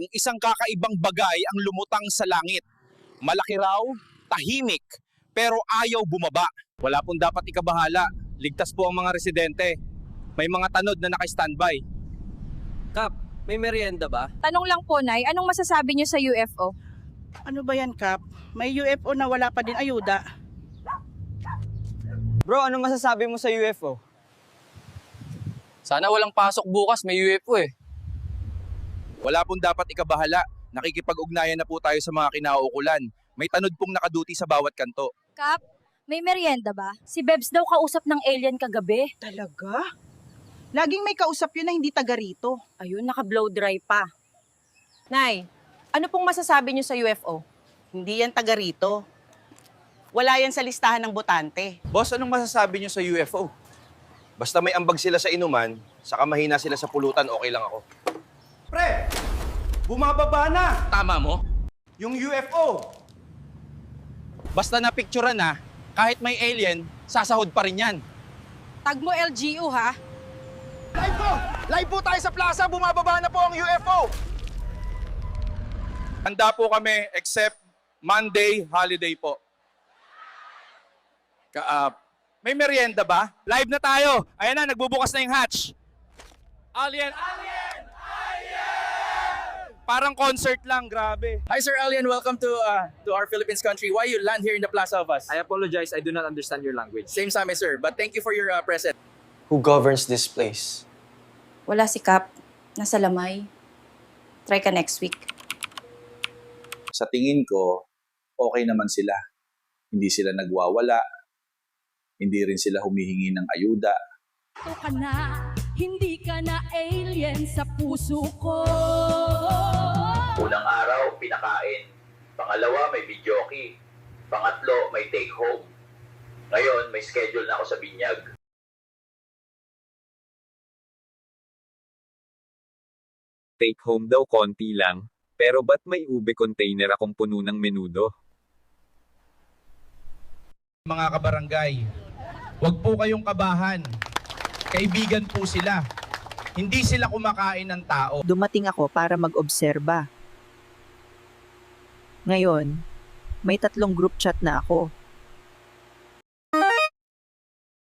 Ang isang kakaibang bagay ang lumutang sa langit. Malaki raw, tahimik, pero ayaw bumaba. Wala pong dapat ikabahala. Ligtas po ang mga residente. May mga tanod na naka-standby. Kap, may merienda ba? Tanong lang po, Nay, anong masasabi niyo sa UFO? Ano ba yan, Kap? May UFO na wala pa din ayuda. Bro, ano masasabi mo sa UFO? Sana walang pasok bukas, may UFO eh. Wala pong dapat ikabahala. Nakikipag-ugnayan na po tayo sa mga kinauukulan. May tanod pong nakaduty sa bawat kanto. Kap, may merienda ba? Si Bebs daw kausap ng alien kagabi. Talaga? Laging may kausap yun na hindi taga rito. Ayun, naka-blow dry pa. Nay, ano pong masasabi niyo sa UFO? Hindi yan taga rito. Wala yan sa listahan ng botante. Boss, anong masasabi niyo sa UFO? Basta may ambag sila sa inuman, saka mahina sila sa pulutan, okay lang ako. Pre! Bumababa na! Tama mo? Yung UFO! Basta na-picturean na, kahit may alien, sasahod pa rin yan. Tag mo LGU ha? Live po! Live po tayo sa plaza! Bumababa na po ang UFO! Handa po kami except Monday, holiday po. Ka, ah, may merienda ba? Live na tayo. Ayan na, nagbubukas na yung hatch. Alien! Alien! Parang concert lang, grabe. Hi Sir Alien, welcome to uh, to our Philippines country. Why you land here in the Plaza of Us? I apologize, I do not understand your language. Same sa amin, sir. But thank you for your uh, present. Who governs this place? Wala si Kap. Nasa lamay. Try ka next week. sa tingin ko, okay naman sila. Hindi sila nagwawala. Hindi rin sila humihingi ng ayuda. Ito ka na, hindi ka na alien sa puso ko. Unang araw, pinakain. Pangalawa, may videoke. Pangatlo, may take home. Ngayon, may schedule na ako sa binyag. take home daw konti lang, pero ba't may ube container akong puno ng menudo? Mga kabarangay, huwag po kayong kabahan. Kaibigan po sila. Hindi sila kumakain ng tao. Dumating ako para mag-obserba. Ngayon, may tatlong group chat na ako.